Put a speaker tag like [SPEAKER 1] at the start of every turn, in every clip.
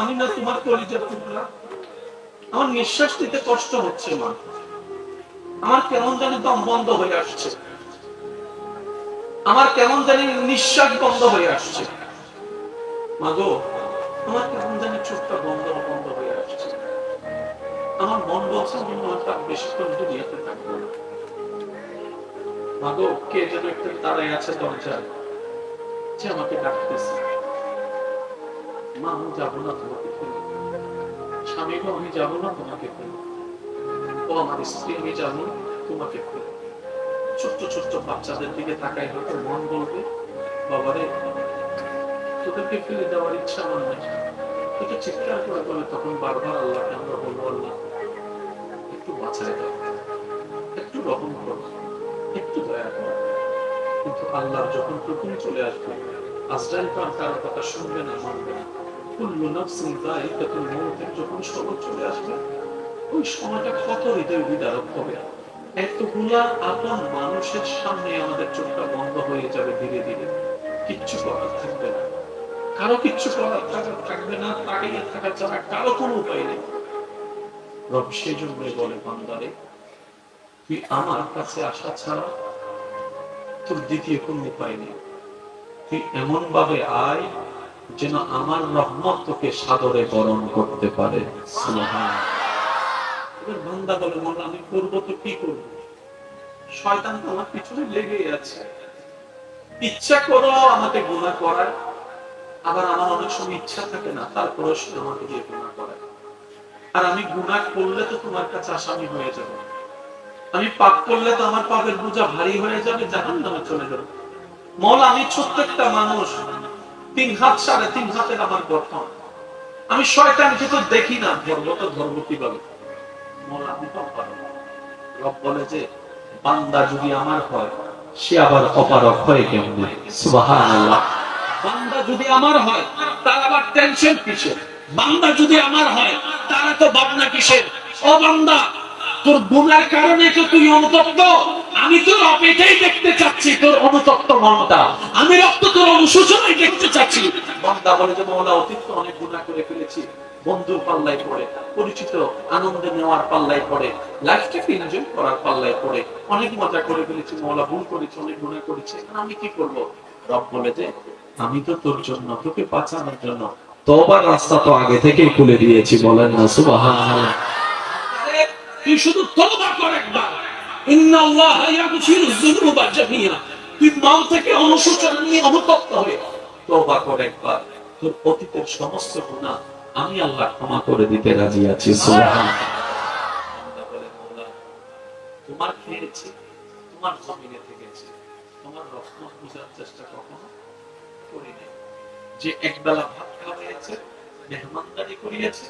[SPEAKER 1] আমি না, তোমার টুকরা আমার নিঃশ্বাস নিতে কষ্ট হচ্ছে, মা। আমার কেমন জানি দম বন্ধ হয়ে আসছে। আমার কেমন জানি নিঃশ্বাস বন্ধ হয়ে আসছে। মাগো আমার কেমন জানি চোখটা বন্ধ বন্ধ হয়ে আসছে। আমার মন বলছে আমি মনে হয় বেশিক্ষণ দুনিয়াতে থাকব না। মাগো কে যেন একটা দাঁড়ায় আছে দরজায়, যে আমাকে ডাকতেছে। মা, আমি যাব না তোমাকে স্বামী আমি যাব না তোমাকে ও আমার স্ত্রী, আমি যাব তোমাকে ছোট্ট ছোট্ট বাচ্চাদের দিকে তাকাই হয়তো মন বলবে, বাবারে, তোদেরকে ফেলে দেওয়ার ইচ্ছা আমার নেই। চিৎকার করে তখন বারবার আল্লাহকে আমরা বলব, আল্লাহ, একটু বাঁচায় দাও। একটু রকম করো। একটু দয়া করো। কিন্তু আল্লাহ যখন প্রথম চলে আসবে, আজরাইল পার কারও কথা শুনবে না, মানবে না। কুল্লু যখন চলে আসবে ওই সময়টা কত হৃদয় বিদারক হবে এতগুলা আপন মানুষের সামনে আমাদের চোখটা বন্ধ হয়ে যাবে ধীরে ধীরে কিচ্ছু করার থাকবে না কারও কিচ্ছু করার থাকা- থাকবে না বলে বান্দারে তুই আমার কাছে আসা ছাড়া তোর দ্বিতীয় কোন উপায় নেই তুই এমন ভাবে আয় যেন আমার রহমত তোকে সাদরে বরণ করতে পারে। আমি করব তো কি করব? শয়তান তো আমার পিছনে আছে। ইচ্ছা করো আমাকে গুণা করার, আবার আমার অনেক সময় ইচ্ছা থাকে না তারপরে সে আমাকে দিয়ে গুণা আর আমি গুণা করলে তো তোমার কাছে আসামি হয়ে যাবে। আমি পাপ করলে তো আমার পাপের বোঝা ভারী হয়ে যাবে জাহান নামে চলে যাবে। মল আমি একটা মানুষ তিন হাত সাড়ে তিন হাতের আমার গঠন আমি শয়তানকে তো দেখি না, ধর্ম তো ধর্ম কীভাবে? রব বলে যে, বান্দা যদি আমার হয়, সে আবার অপারক বান্দা যদি আমার হয়, তার আবার টেনশন কিসের? বান্দা যদি আমার হয়, তার তো ভাবনা কিসের? ও বান্দা তোর গুনার কারণে তো তুই অনুতপ্ত। আমি তোর অপেক্ষাই দেখতে চাচ্ছি, তোর অনুতপ্ত মনটা আমি রক্ত তোর অনুশোচনাই দেখতে চাচ্ছি। বান্দা বলে যে মৌলা অতীত অনেক গুণা করে ফেলেছি। বন্ধুর পাল্লায় পড়ে, পরিচিত, আনন্দে নেওয়ার পাল্লায় পড়ে লাইফটাকে এনজয় করার পাল্লায় পড়ে। অনেক মজা করে ফেলেছি, মৌলা, ভুল করেছি, অনেক গুণা করেছি। আমি কি করব? রব বলে যে, আমি তো তোর জন্য, তোকে বাঁচানোর জন্য তোবার রাস্তা তো আগে থেকেই খুলে দিয়েছি, বলেন না, সুবহানাল্লাহ। তুই শুধু তওবা আমি আল্লাহ ক্ষমা করে দিতে রাজি আছি সুবহানাল্লাহ। বান্দা বলে, "মওলা, তোমার খেয়েছি তোমার জমিনে থেকেছি তোমার রহমত বুঝার চেষ্টা কখনো করি যে একবেলা ভাত খাওয়াইছে মেহমানদারি করিয়েছে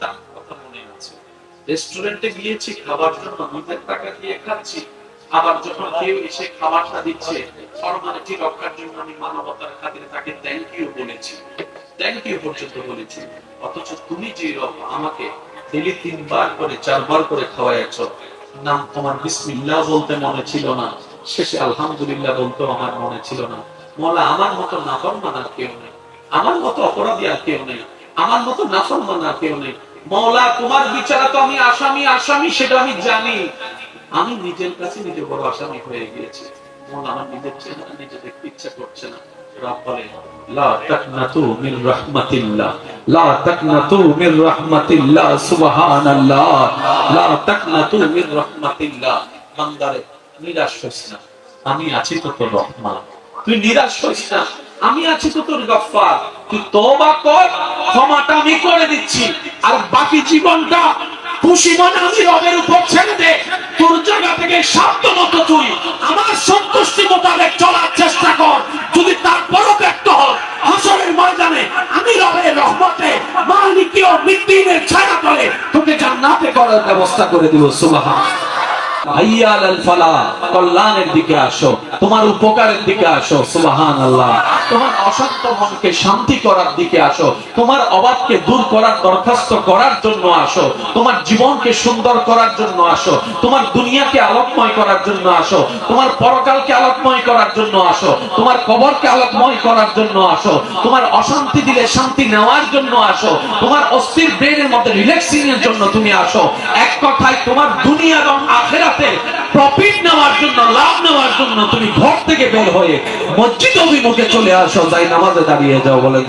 [SPEAKER 1] তার কথা মনে আছে। রেস্টুরেন্টে গিয়েছি, খাবার জন্য নিজের টাকা দিয়ে খাচ্ছি। আবার যখন কেউ এসে খাবারটা দিচ্ছে, ফর্মালিটি রক্ষার জন্য আমি মানবতার খাতিরে তাকে থ্যাংক ইউ বলেছি। থ্যাংক ইউ পর্যন্ত বলেছি। অথচ তুমি যে রব আমাকে ডেলি তিনবার করে, চারবার করে খাওয়াইছ নাম তোমার বিসমিল্লাহ বলতে মনে ছিল না। শেষে আলহামদুলিল্লাহ বলতে আমার মনে ছিল না। মোলা, আমার মতো নাফরমান আর কেউ নেই। আমার মতো অপরাধী আর কেউ নেই। আমার মতো নাফরমান আর কেউ নেই। মৌলা, তোমার বিচারে তো আমি আসামি আসামি সেটা আমি জানি। আমি নিজের কাছে নিজে বড় আসামি হয়ে গিয়েছি। আমার নিজের নিজে দেখতে ইচ্ছা করছে না। আমি আছি তো তোর রহমান তুই নিরাশ হইস না। আমি আছি তো তোর গফফার। তুই তওবা কর, ক্ষমাটা আমি করে দিচ্ছি। আর বাকি জীবনটা খুশি মনে আমি রবের উপর ছেড়ে দে। তোর জায়গা থেকে সাধ্য মতো তুই আমার সন্তুষ্টি মোতাবেক চলার চেষ্টা কর। যদি তারপরও ব্যক্ত হল হাসরের ময়দানে আমি রবের রহমতে মালিকীয় মৃত্যুদের ছায়া করে তোকে জান্নাতে করার ব্যবস্থা করে দিব, সুবহান। তোমার করার জন্য আসো, তোমার জীবনকে সুন্দর করার জন্য আসো, তোমার দুনিয়াকে আলোকময় করার জন্য আসো, তোমার পরকালকে আলোকময় করার জন্য আসো, তোমার কবরকে আলোকময় করার জন্য আসো, তোমার অশান্তি দিলে শান্তি নেওয়ার জন্য আসো, তোমার অস্থির ব্রেনের মধ্যে রিল্যাক্সিং এর জন্য তুমি আসো। এক কথায় তোমার দুনিয়া এবং আখেরাতে প্রফিট নেওয়ার জন্য লাভ নেওয়ার জন্য তুমি ঘর থেকে বের হয়ে মসজিদ অভিমুখে চলে আসো তাই নামাজে দাঁড়িয়ে যাও বলেন।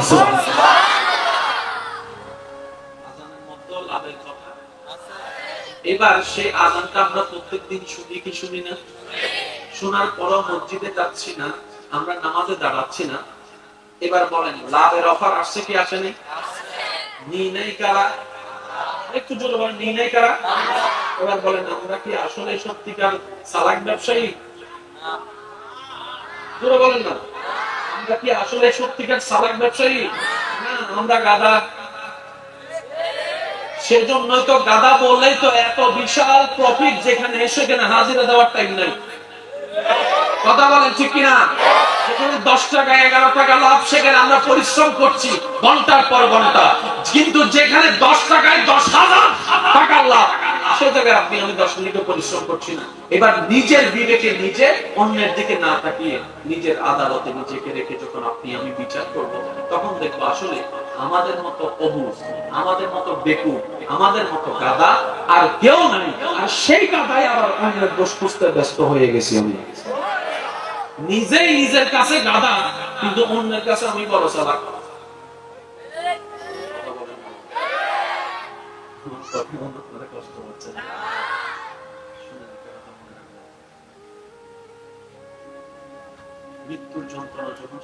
[SPEAKER 1] এবার সেই আজানটা আমরা প্রত্যেকদিন শুনি কি শুনি না? শোনার পরও মসজিদে যাচ্ছি না আমরা নামাজে দাঁড়াচ্ছি না। এবার বলেন লাভের অফার আসছে কি আসেনি নি নাই কারা? একটু জোরে বলেন নি নাই কারা? এবার বলেন আমরা কি আসলে সত্যিকার ব্যবসায়ী? বলেন না। আমরা কি আসলে সত্যিকার ব্যবসায়ী? না, আমরা গাদা সেজন্য তো গাদা বলেই তো এত বিশাল প্রফিট যেখানে সেখানে হাজিরা দেওয়ার টাইম নাই। কথা বলেন ঠিক কিনা? যেখানে দশ টাকা, এগারো টাকা লাভ, সেখানে আমরা পরিশ্রম করছি ঘণ্টার পর ঘণ্টা। কিন্তু যেখানে দশ টাকায় দশ হাজার টাকার লাভ নিজে নিজের আমাদের মতো অবুজ, আমাদের মতো বেকু আমাদের মতো গাদা আর কেউ নাই। আর সেই গাদায় আবার অন্যের দোষ খুঁজতে ব্যস্ত হয়ে গেছি আমি। নিজেই নিজের কাছে গাদা, কিন্তু অন্যের কাছে আমি বড়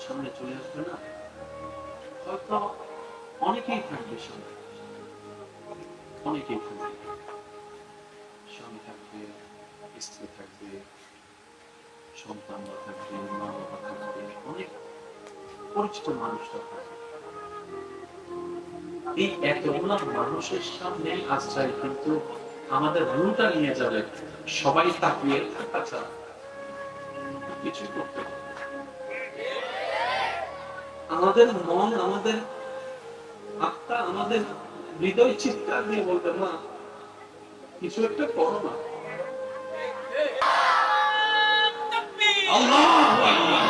[SPEAKER 1] সামনে চলে আসবে না? হয়তো অনেকেই থাকবে সামনে। অনেকেই থাকবে। স্বামী থাকবে, স্ত্রী থাকবে, সন্তানরা থাকবে মা বাবা থাকবে, অনেক পরিচিত মানুষরা থাকবে। এই এতগুলো মানুষের সামনে আশ্রয় কিন্তু আমাদের রুটা নিয়ে যাবে। সবাই তাকিয়ে থাকা ছাড়া। কিছু করতে পারবে না। আমাদের মন আমাদের আত্মা আমাদের হৃদয় চিৎকার দিয়ে বলবে না কিছু একটা করো না। আল্লাহু আকবার।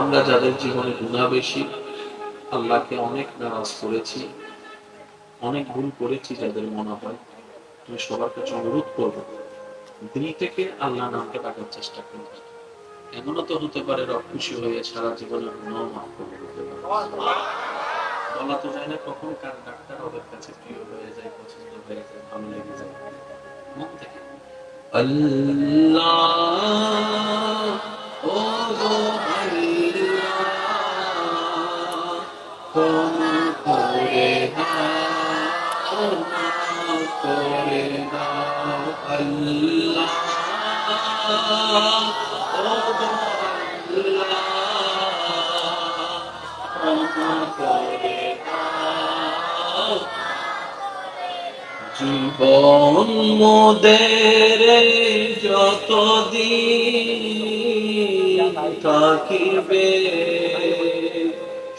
[SPEAKER 1] আমরা যাদের জীবনে গুণা বেশি, আল্লাহকে অনেক নারাজ করেছি অনেক ভুল করেছি যাদের মনে হয়, আমি সবার কাছে অনুরোধ করব দিল থেকে আল্লাহ নামকে ডাকার চেষ্টা করব এমনও তো হতে পারে রব খুশি হয়ে সারা জীবনের গুণাও বলা তো যায় না কখন কার ডাক্তার ওদের কাছে প্রিয় হয়ে যায়, পছন্দ হয়ে যায়, ভালো লেগে যায়। মন থেকে। আল্লাহ ও গো আল্লাহ করে করে আল্লাহ। জীবন মোদের যতদিন থাকিবে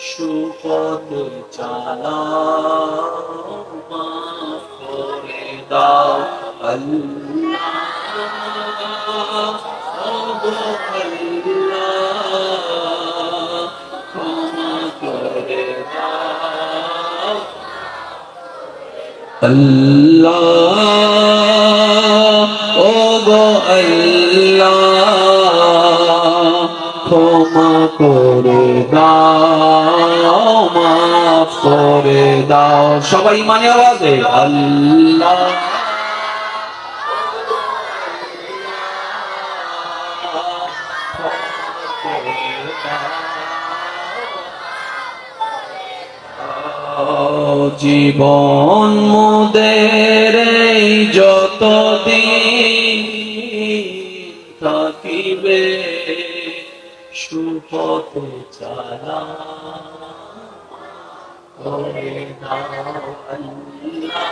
[SPEAKER 1] সুপথ মাফ করে দাও আল্লাহ। ও গো ক্ষমা করে দাও করে দাও। সবাই মানে আওয়াজে আল্লাহ। জীবন মোদের যত যতদিন থাকিবে সুপথে চালা করে দাও আল্লাহ।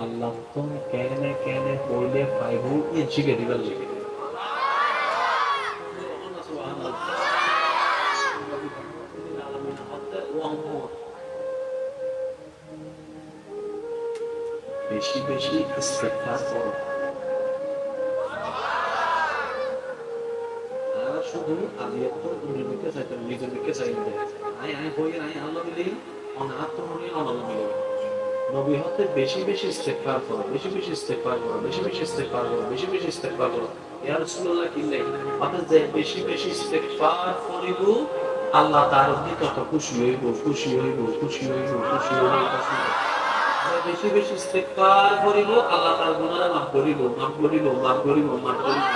[SPEAKER 1] আল্লাহ তো কেনে কেনে কইলে পাইব? শিখে দিবার লিখে বেশি বেশি ইস্তেগফার করো। শুধু আলিয়াত হই আই আল্লাহ মিলি অনাহাত মনে আল্লাহ মিলি নবী হতে বেশি বেশি ইস্তেগফার করো, বেশি বেশি ইস্তেগফার করো, বেশি বেশি ইস্তেগফার করো, বেশি বেশি ইস্তেগফার করো। ইয়া রাসূলুল্লাহ, কি নাই অর্থাৎ যে বেশি বেশি ইস্তেগফার করিব, আল্লাহ তার প্রতি তত খুশি হইব খুশি হইব খুশি হইব খুশি হইব। বেশি বেশি ইস্তেগফার করিব, আল্লাহ তার গুনাহ মাফ করিব মাফ করিব মাফ করিব মাফ করিব।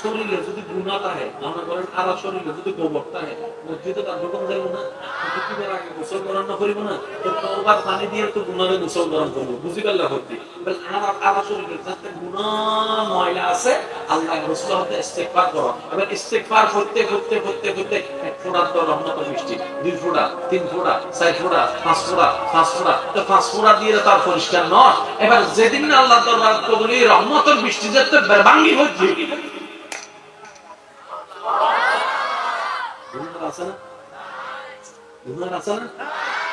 [SPEAKER 1] শরীরে যদি গুণা থাকে, মনে করেন আর শরীরে যদি গোবর থাকে দুই পাঁচ দিয়ে তার পরিষ্কার নয় এবার যেদিন আল্লাহ দরবার রহমতের বৃষ্টি যাতে ভাঙ্গি হচ্ছে গুনার আছে না? গুনার আছে না?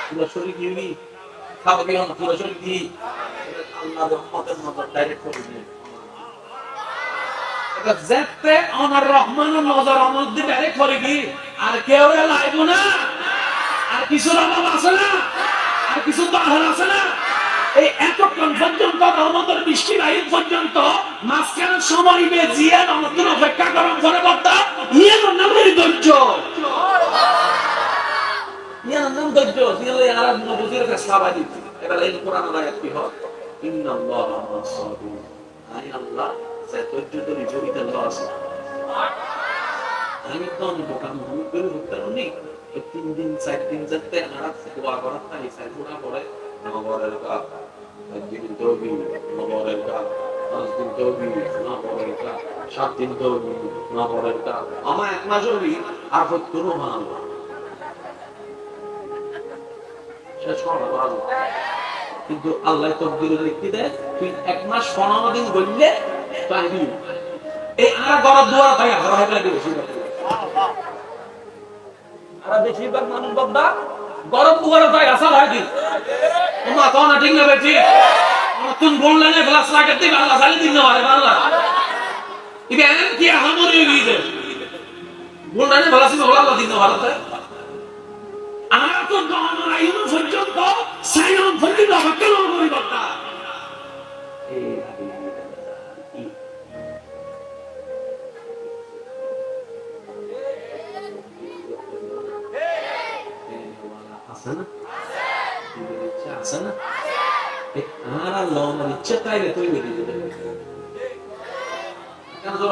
[SPEAKER 1] পুরো শরীর দিবি খাওয়া দিও না পুরো শরীর দিই আল্লাহ রহমতের নজর ডাইরেক্ট করে কি? আর কেউ আছে না? আর কিছু আছে না? এই এতক্ষণ পর্যন্ত রহমতের বৃষ্টি বাহির পর্যন্ত মাঝখানে সময় বেজিয়ে রহমতের অপেক্ষা করার আই আল্লাহ, সে ধৈর্য ধরে জড়িত আল্লাহ তিন দিন, চার দিন যাতে আর দোয়া করার তাই পাঁচ দিন তবি সাত দিন তবি আমার এক মাস হবি আর ভালো শেষ কিন্তু আল্লাহ তকদিরে লিখতে দেয়, তুই এক মাস পনেরো দিন বললে তাই এই আর বড় তাই আর বেশিরভাগ মানুষ বাবা গরম দুয়ারে তাই আসা হয় তোমরা তো না, ঠিক না নতুন বললে না গ্লাস লাগে দিন আল্লাহ জানি দিন না বাংলা ইবে এমন কি হামরি গিয়ে বললে না গ্লাস না আল্লাহ দিন না ভারতে আমার তো আইন পর্যন্ত সাইন পর্যন্ত হকল আছে না ইচ্ছা আছে না আর আল্লাহ আমার ইচ্ছা তাইলে তুই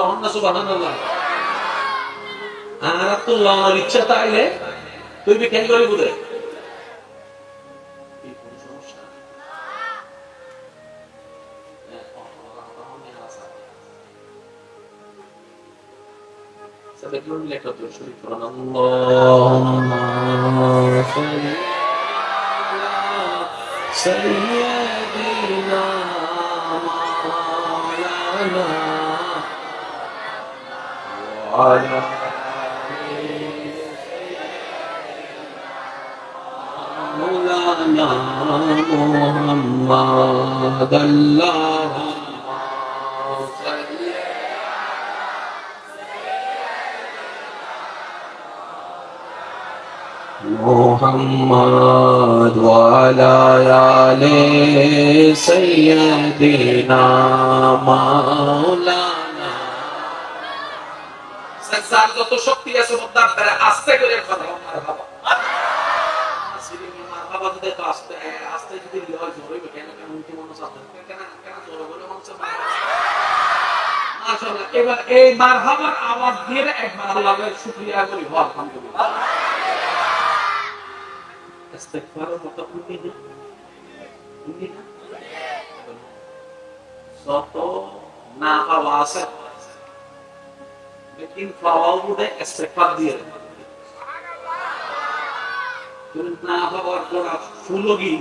[SPEAKER 1] অন্য সুবহানাল্লাহ আর তো আমার ইচ্ছা তাইলে তুই বি কেন করি বুঝে আচ্ছা দেখুন লেখা তো শুরু করুন سيدنا مولانا وعلى مولانا محمد الله محمد وعلى آل سيدنا مولانا
[SPEAKER 2] সেন্সার যত শক্তি আছে মুদ্রার দ্বারা আস্তে করে কথা বল, মারহাবা।
[SPEAKER 1] সিরিমি মারহাবা যদি তো আস্তে আস্তে যদি হয় জোরে কেন কেন উনকি মনে চাচ্ছে কেন কেন জোরে বলে মনে চাচ্ছে
[SPEAKER 2] মাশাআল্লাহ, এবার এই মারহাবার আওয়াজ দিয়ে একবার আল্লাহর শুকরিয়া করি হো আলহামদুলিল্লাহ
[SPEAKER 1] ইস্তেগফারের মতো উনি না। উনি না। যত না পাওয়া আছে লেকিন পাওয়াও বোধে ইস্তেগফার দিয়ে না পাওয়ার পর ফুলগি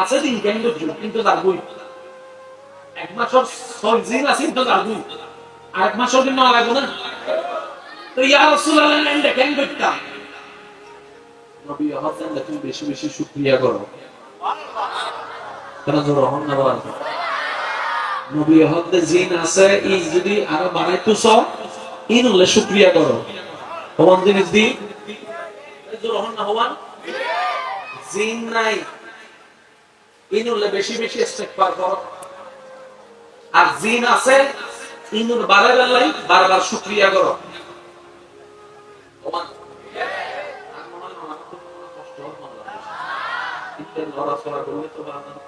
[SPEAKER 1] আছে দিন কেন কিন্তু তার বই এক মাসের ছয় আছে কিন্তু তার বই আর এক মাসের দিন না লাগবে না। তো ইয়া রাসূলুল্লাহ এন্ড কেন করতাম। নবী হতেন তুমি বেশি বেশি শুকরিয়া করো জিন আছে ইন হলে শুকরিয়া নাই। ইন হলে বেশি বেশি ইস্তেগফার করো। আর জিন আছে ইনুর বারে বেলাই বারবার শুকরিয়া করো। নড়াচড়া করলে তো মনোযোগ